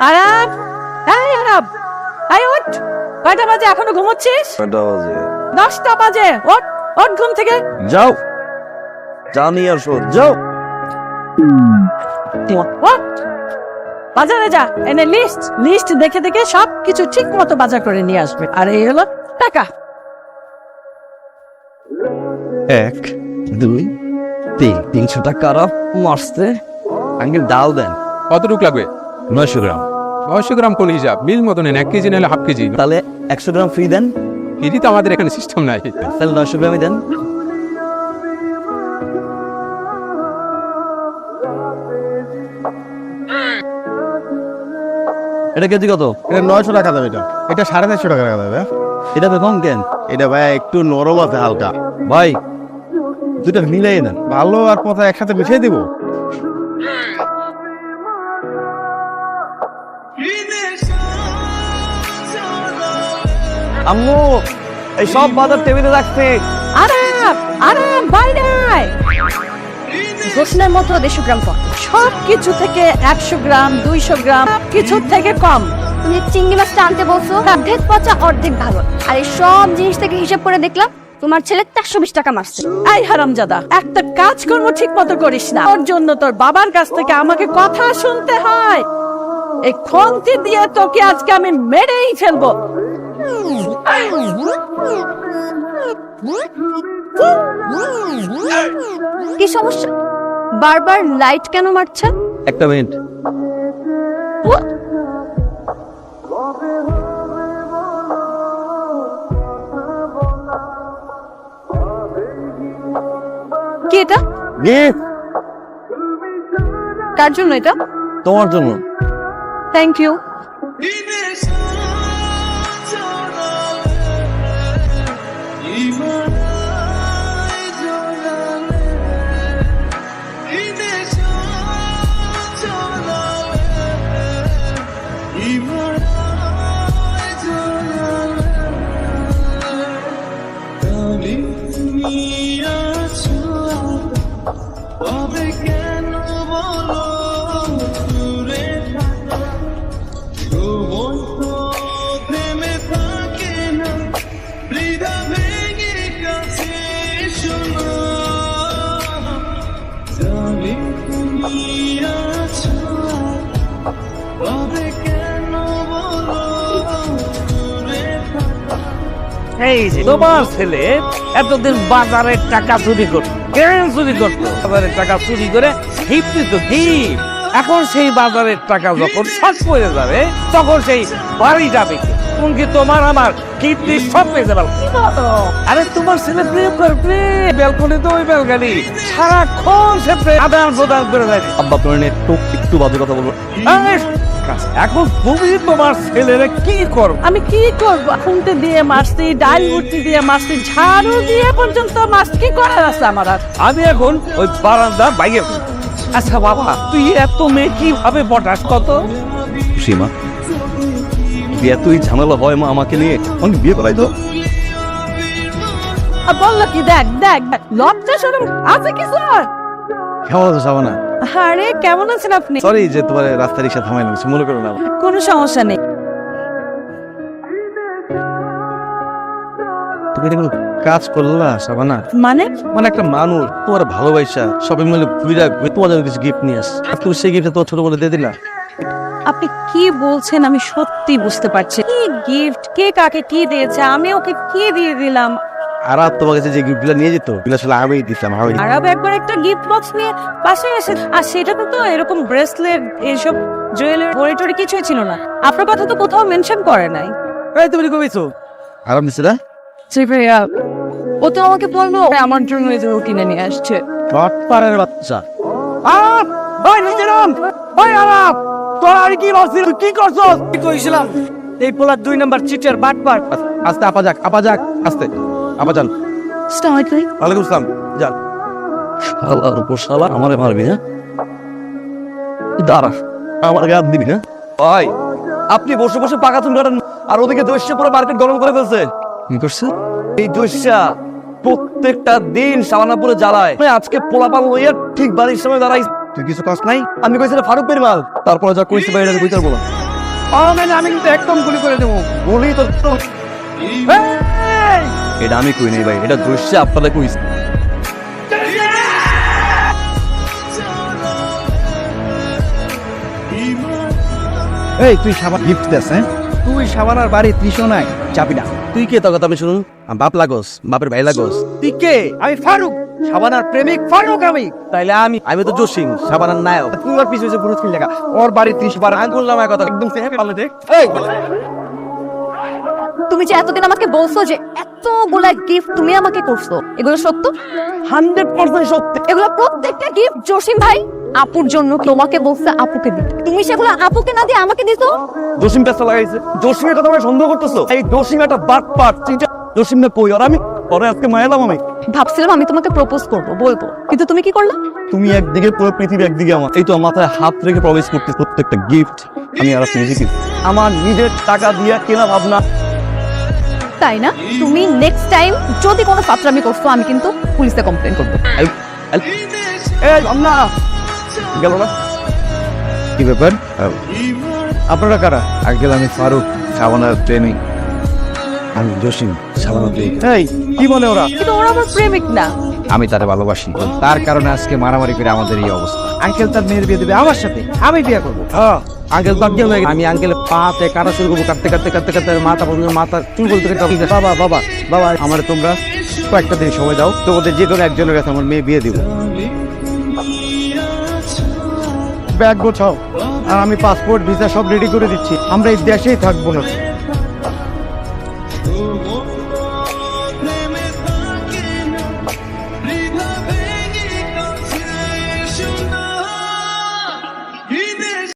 আরাম। এই আরাম। এই ওঠ। কয়টা বাজে? এখনও ঘুমোচ্ছিস? কয়টা বাজে? দশটা বাজে। ওঠ। ওঠ ঘুম থেকে। যাও। জানি আর শোধ যাও। ওঠ। বাজারে যা। এনে লিস্ট লিস্ট দেখে দেখে সব কিছু ঠিক মতো বাজার করে নিয়ে আসবে। আর এই হলো টাকা। এক দুই তিন। তিনশো টাকা আরব মারছে। আঙ্কেল ডাল দেন। কতটুকু লাগবে? নয়শো গ্রাম। নয়শো গ্রাম কোন হিসাব। মিল মতো নেন এক কেজি নিলে হাফ কেজি। তাহলে একশো গ্রাম ফ্রি দেন। কেজি তো আমাদের এখানে সিস্টেম নাই। তাহলে নয়শো গ্রামই দেন। এটা কেজি কত? এটা নয়শো টাকা দাম এটা। এটা সাড়ে চারশো টাকা দাম এটা বেতন কেন এটা ভাই একটু নরম আছে হালকা। ভাই। দুটা মিলাই দেন। ভালো আর পচা একসাথে মিশিয়ে দিব। আম্মু এই সব বাজার টেবিলে রাখছি। আরাম আরাম বাইরে। রসুনের মতো দেড়শো গ্রাম কম। সব কিছু থেকে একশো গ্রাম দুইশো গ্রাম কিছু থেকে কম। তুমি চিংড়ি মাছটা আনতে বলছো? অর্ধেক পচা অর্ধেক ভালো। আর এই সব জিনিস থেকে হিসাব করে দেখলাম তোমার ছেলে চারশো বিশ টাকা মারছে। এই হারামজাদা একটা কাজ কাজকর্ম ঠিক মতো করিস না। ওর জন্য তোর বাবার কাছ থেকে আমাকে কথা শুনতে হয়। এই খন্তি দিয়ে তোকে আজকে আমি মেরেই ফেলব। কি সমস্যা? বারবার লাইট কেন মারছে? একটা মিনিট। কি এটা? গিফট কার জন্য এটা? তোমার জন্য। থ্যাংক ইউ এই যে, তোমার ছেলে এতদিন বাজারের টাকা চুরি করতো, কেন চুরি করতো? বাজারের টাকা চুরি করে হিপ দিত হিপ। এখন সেই বাজারের টাকা যখন শর্ট পড়ে যাবে তখন সেই বাড়ি যাবে কে? এমনকি তোমার আমার কীর্তি সব পেয়ে যাবে? আরে তোমার ছেলে প্রেম করে প্রেম। ব্যালকনি তো ওই ব্যালকনি সারাক্ষণ সে প্রেম। আদান প্রদান করে যায় আব্বা আপনার একটু একটু বাজে কথা বলব। এখন তুমি তোমার ছেলেরে কি করো আমি কি করব? খুনতে দিয়ে মারছি ডাল ভর্তি দিয়ে মারছি ঝাড়ু দিয়ে পর্যন্ত মাছ কি করার আছে আমার আর আমি এখন ওই বারান্দা বাইরে। আচ্ছা বাবা তুই এত মেয়ে কীভাবে পটাস কত? সীমা বিয়ে তুই ঝামেলা হয় মা আমাকে নিয়ে? আমি বিয়ে করাই তো। বলল কি দেখ দেখ লজ্জা সরম আছে কি স্যার? কেমন আছো সাবানা আরে কেমন আছেন আপনি? সরি যে তোমার রাস্তা রিক্সা মনে করো না। কোনো সমস্যা নেই। তুমি কাজ করলা সাবানা? মানে? মানে একটা মানুষ তোমার ভালোবাসা সবাই মিলে ঘুরে তোমার জন্য কিছু গিফট নিয়ে আস। আর তুমি সেই গিফটটা তোমার ছোট বলে দিয়ে দিলা আপনি কি বলছেন আমি সত্যি বুঝতে পারছি কি গিফট কে কাকে কি দিয়েছে? আমি ওকে কি দিয়ে দিলাম? আর তোমার কাছে যে গিফটগুলো নিয়ে যেত এগুলো আসলে আমি দিতাম আমি আরব একবার একটা গিফট বক্স নিয়ে পাশে এসে আর সেটাতে তো এরকম ব্রেসলেট এইসব জুয়েলারি বড়ি কিছুই ছিল না। আপনার কথা তো কোথাও মেনশন করে নাই। এই তুমি কইছো আরাম দিছে না? জি ভাইয়া। ও তো আমাকে বলল আমার জন্য এই যে ও কিনে নিয়ে আসছে। বাচ্চা। আপ ওই নিজেরাম আলাপ তোর আর কি বলছিস কি করছস? কি কইছিলাম? এই পোলার দুই নাম্বার চিটের বাটপার। আস্তে আপা যাক আপা যাক আস্তে। আপা যান। ওয়ালাইকুম আসসালাম যান। শালার উপর শালা আমারে মারবি হ্যাঁ? দাঁড়া আমার গায়ে দিবি না ভাই আপনি বসে বসে পাকা কাটেন আর ওদিকে দস্যা পুরো মার্কেট গরম করে ফেলছে। কি করছে? এই প্রত্যেকটা দিন সামানাপুরে জ্বালায়। আমি আজকে পোলাপাল লইয়া ঠিক বাড়ির সময় দাঁড়াই তুই কিছু কাজ নাই? আমি কইছিলাম ফারুক পেরমাল তারপরে যা কইছে বাইরে বলা মানে আমি কিন্তু একদম গুলি করে দেবো। বলি তো এটা আমি কই নাই ভাই এটা দোষে আপনারা কইছে। এই তুই সাবান গিফট দেস হ্যাঁ? তুই সাবানার বাড়ি ত্রিশও নাই চাবি না। তুই কে তো কথা আমি শুনুন? আমার বাপ লাগোস বাপের ভাই লাগোস। তুই কে? আমি ফারুক। সাবানার প্রেমিক ফারুক আমি। তাইলে আমি আমি তো জসিং সাবানার নায়ক। তুই ওর পিছু পিছু ঘুরত লাগা। ওর বাড়ি ত্রিশ বার আমি বললাম এক কথা। একদম ফেহে পারলে দেখ। এই! তুমি যে এতদিন আমাকে বলছো যে এতগুলা গিফট তুমি আমাকে করছ এগুলো সত্য? হান্ড্রেড পার্সেন্ট সত্যি। এগুলো প্রত্যেকটা গিফট জসিম ভাই আপুর জন্য তোমাকে বলছে আপুকে দিতে। তুমি সেগুলো আপুকে না দিয়ে আমাকে দিছো? জসিম পেছটা লাগাইছে। জসিমের কথা আমি সন্দেহ করতেছো? এই জসিম একটা বাট পাট চিন্তা জসিম না কই? আর আমি পরে আজকে মায়ালাম আমি। ভাবছিলাম আমি তোমাকে প্রপোজ করব বলব। কিন্তু তুমি কি করলা? তুমি একদিকে পুরো পৃথিবী একদিকে আমার। এই তো মাথায় হাত রেখে প্রবেশ করতে প্রত্যেকটা গিফট আমি আর আপনি নিজেকে আমার নিজের টাকা দিয়ে কেনা ভাবনা। তাই না? তুমি নেক্সট টাইম যদি কোনো ফাত্রামি করছ আমি কিন্তু পুলিশে কমপ্লেন করব। এই না। গেল না? কি ব্যাপার? আপনারা কারা? আঙ্কেল আমি ফারুক সাবানার প্রেমিক। আমি জসিম সাবানার প্রেমিক। এই কি বলে ওরা? কিন্তু ওরা আমার প্রেমিক না। আমি তারে ভালোবাসি। তার কারণে আজকে মারামারি করে আমাদের এই অবস্থা। আঙ্কেল তার মেয়ের বিয়ে দেবে আমার সাথে। আমি বিয়ে করব। আঙ্কেল বাদ দিয়ে হয়ে আমি আঙ্কেল পাতে কাটা শুরু করব। কাটতে কাটতে কাটতে কাটতে মাথা পর্যন্ত মাথা চুল বলতে বাবা বাবা বাবা আমার তোমরা কয়েকটা দিন সময় দাও। তোমাদের যে কোনো একজনের কাছে আমার মেয়ে বিয়ে দিব। ব্যাগ গোছাও। আর আমি পাসপোর্ট ভিসা সব রেডি করে দিচ্ছি। আমরা এই দেশেই থাকব না।